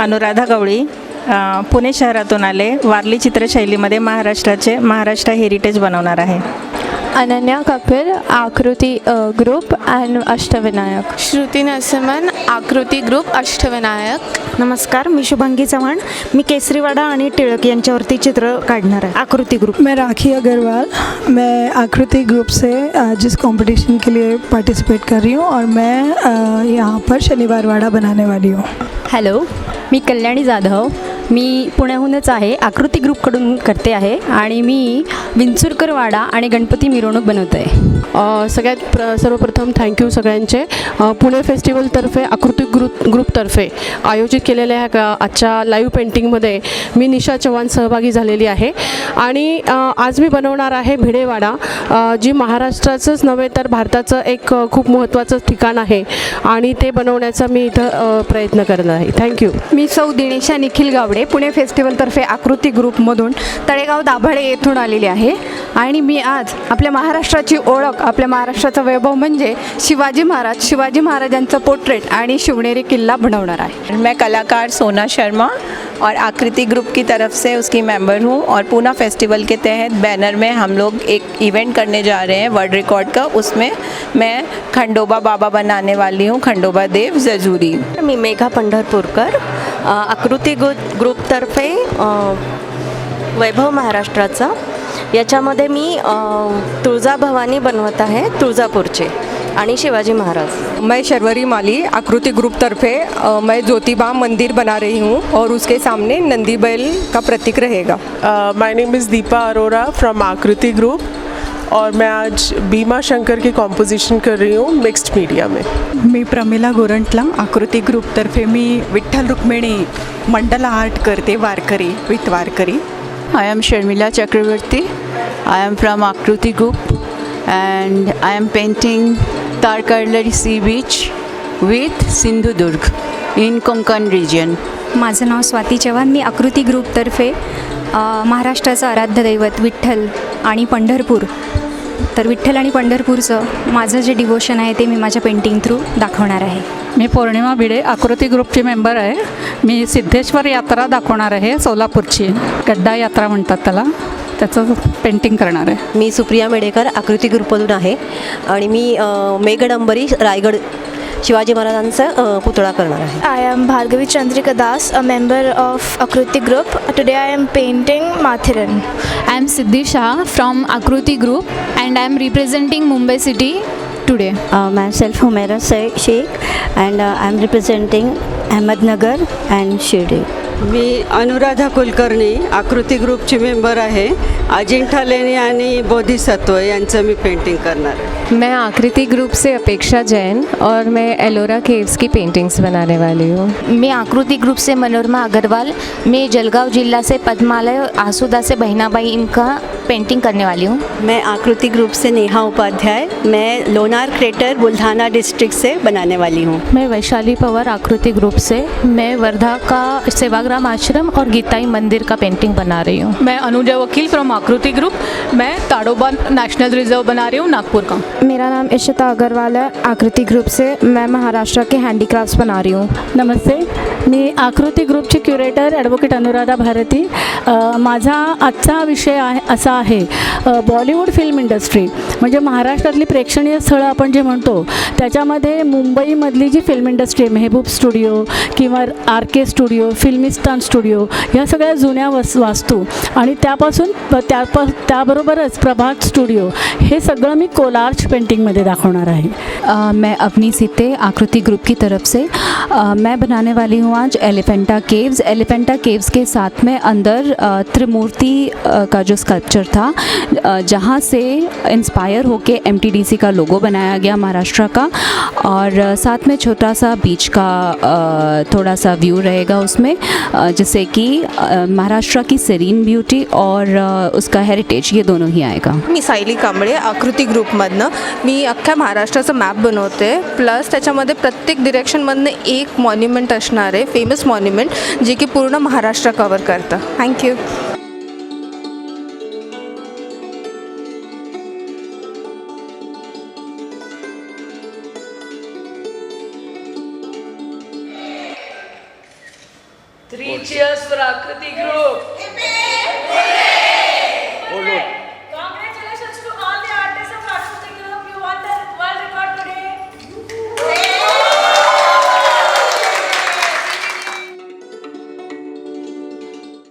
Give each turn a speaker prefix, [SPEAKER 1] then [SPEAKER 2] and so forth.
[SPEAKER 1] अनुराधा गवळी पुणे शहरातून आले. वारली चित्रशैलीमध्ये महाराष्ट्राचे महाराष्ट्र हेरिटेज बनवणार आहे.
[SPEAKER 2] Ananya Kapil Aakruti group and Ashtavinayak.
[SPEAKER 3] Shruti Narasimhan Aakruti group Ashtavinayak.
[SPEAKER 4] नमस्कार मी शुभांगी चव्हाण. मी केसरीवाडा आणि टिळक यांच्यावरती चित्र काढणार आहे. आकृती ग्रुप.
[SPEAKER 5] मैं राखी अग्रवाल. मैं आकृति ग्रुप से आज इस कंपटीशन के लिए पार्टिसिपेट कर रही हूँ और मैं यहाँ पर शनिवार वाड़ा बनाने वाली हूँ।
[SPEAKER 6] हॅलो मी कल्याणी जाधव. मी पुण्याहूनच आहे आकृती ग्रुपकडून करते आहे आणि मी विंचुरकर वाडा आणि गणपती मिरवणूक बनवते आहे
[SPEAKER 7] सगळ्यात प्र सर्वप्रथम थँक्यू सगळ्यांचे. पुणे फेस्टिवलतर्फे आकृती ग्रुप ग्रुपतर्फे आयोजित केलेल्या ह्या आजच्या लाईव्ह पेंटिंगमध्ये मी निशा चव्हाण सहभागी झालेली आहे. आणि आज मी बनवणार आहे भिडेवाडा जी महाराष्ट्राचंच नव्हे तर भारताचं एक खूप महत्त्वाचं ठिकाण आहे. आणि ते बनवण्याचा मी इथं प्रयत्न करणार आहे. थँक्यू
[SPEAKER 8] मी सौ दिनेशा निखिल गावडे. पुणे फेस्टिवलतर्फे आकृती ग्रुपमधून तळेगाव दाभाडे येथून आलेली आहे. आणि मी आज आपल्या महाराष्ट्राची ओळख आपल्या महाराष्ट्राचा वैभव म्हणजे शिवाजी महाराज. शिवाजी महाराजांचं पोर्ट्रेट आणि शिवनेरी किल्ला बनवणार आहे.
[SPEAKER 1] मैं कलाकार सोना शर्मा और आकृति ग्रुप की तरफ से उसकी मेंबर हूँ और पूना फेस्टिवल के तहत बैनर में हम लोग एक इवेंट करने जा रहे हैं वर्ल्ड रिकॉर्ड का। उसमें मैं खंडोबा बाबा बनाने वाली हूँ खंडोबा देव जजूरी।
[SPEAKER 4] मी मेघा पंढरपूरकर. आकृती ग्रुप ग्रुपतर्फे वैभव महाराष्ट्राचा. याच्यामध्ये मी तुळजाभवानी बनवत आहे तुळजापूरचे आणि शिवाजी महाराज.
[SPEAKER 8] मैं शर्वरी माली आकृति ग्रुप तरफे मैं ज्योतिबा मंदिर बना रही हूँ और उसके सामने नंदी बैल का प्रतीक रहेगा।
[SPEAKER 9] My name is Deepa Arora from Aakruti group और मैं आज बीमा शंकर की कॉम्पोजिशन कर रही हूँ मिक्स्ड मीडिया में
[SPEAKER 10] मी प्रमिला गोरंटला आकृती ग्रुपतर्फे मी विठ्ठल रुक्मिणी मंडला आर्ट करते Warkari with Warkari
[SPEAKER 11] I am Sharmila Chakravarti. I am from Akruti Group and I am painting Tarkarlari Sea Beach with Sindhudurg in Konkan region.
[SPEAKER 6] माझं नाव स्वाती चव्हाण मी आकृती ग्रुपतर्फे महाराष्ट्राचं आराध्य दैवत विठ्ठल आणि पंढरपूर तर विठ्ठल आणि पंढरपूरचं माझं जे डिवोशन आहे ते मी माझ्या पेंटिंग थ्रू दाखवणार आहे.
[SPEAKER 10] मी पौर्णिमा भिडे आकृती ग्रुपची मेंबर आहे. मी सिद्धेश्वर यात्रा दाखवणार आहे सोलापूरची. गड्डा यात्रा म्हणतात त्याला. त्याचं पेंटिंग करणार आहे.
[SPEAKER 4] मी सुप्रिया मेडेकर आकृती ग्रुपमधून आहे. आणि मी मेघडंबरी रायगड शिवाजी महाराजांचा पुतळा करणार आहे.
[SPEAKER 2] I am Bhargavi Chandrika Das a member of Aakruti group today I am painting Matheran
[SPEAKER 3] I am Siddhi Shah from Aakruti group and I am representing Mumbai city today
[SPEAKER 4] myself Humera Shaikh and I am representing Ahmednagar and Shirdi
[SPEAKER 11] मी अनुराधा कुलकर्णी आकृती ग्रुपची member आहे. अजिंठा लेणी आणि बोधिसत्व यांचं मी painting करणार आहे.
[SPEAKER 7] मैं आकृति ग्रुप से अपेक्षा जैन और मैं एलोरा केव्स की पेंटिंग्स बनाने वाली हूँ।
[SPEAKER 2] मी आकृति ग्रुप से मनोरमा अग्रवाल मैं जलगांव जिला से पद्मालय आसुदा से बहनाबाई इनका पेंटिंग करने वाली हूँ।
[SPEAKER 4] मैं आकृति ग्रुप से नेहा उपाध्याय मैं लोनार क्रेटर बुल्ढाना डिस्ट्रिक्ट से बनाने वाली हूँ।
[SPEAKER 7] मैं वैशाली पवार आकृति ग्रुप से। मैं वर्धा का सेवाग्राम आश्रम और गीताई मंदिर का पेंटिंग बना रही हूँ।
[SPEAKER 8] मैं अनुजा वकील फ्रॉम आकृति ग्रुप। मैं ताडोबा नेशनल रिजर्व बना रही हूँ नागपुर का।
[SPEAKER 2] मेरा नाम इशिता अग्रवाल है आकृति ग्रुप से। मैं महाराष्ट्र के हैंडीक्राफ्ट्स बना रही हूँ।
[SPEAKER 10] नमस्ते मी आकृती ग्रुपची क्युरेटर ॲडव्होकेट अनुराधा भारती. माझा आजचा विषय आहे असा आहे. बॉलिवूड फिल्म इंडस्ट्री म्हणजे महाराष्ट्रातली प्रेक्षणीय स्थळं आपण जे म्हणतो त्याच्यामध्ये मुंबईमधली जी फिल्म इंडस्ट्री आहे मेहबूब स्टुडिओ किंवा R K studio Filmistan studio ह्या सगळ्या जुन्या वस वास्तू आणि त्यापासून प- त्याबरोबरच प्रभात स्टुडिओ हे सगळं मी कोलार्च पेंटिंगमध्ये दाखवणार आहे.
[SPEAKER 6] मैं अपनी सीते आकृति ग्रुप की तरफ से मैं बनाने वाली हूँ आज एलिफेंटा केव्स। एलिफेंटा केव्स के साथ में अंदर त्रिमूर्ति का जो स्कल्पचर था जहाँ से इंस्पायर होके एम का लोगो बनाया गया महाराष्ट्र का। और साथ में छोटा सा बीच का थोड़ा सा व्यू रहेगा उसमें जैसे कि महाराष्ट्र की सेरीन ब्यूटी और उसका हेरिटेज ये दोनों ही आएगा।
[SPEAKER 3] मी सायली कांबळे आकृती ग्रुपमधनं मी अख्ख्या महाराष्ट्राचं मॅप बनवते. प्लस त्याच्यामध्ये प्रत्येक डिरेक्शनमधनं एक मॉन्युमेंट असणार आहे फेमस मॉन्युमेंट जे की पूर्ण महाराष्ट्र कवर करतं. Thank you
[SPEAKER 12] Trici asura, cât grup?
[SPEAKER 13] Ule! Ule!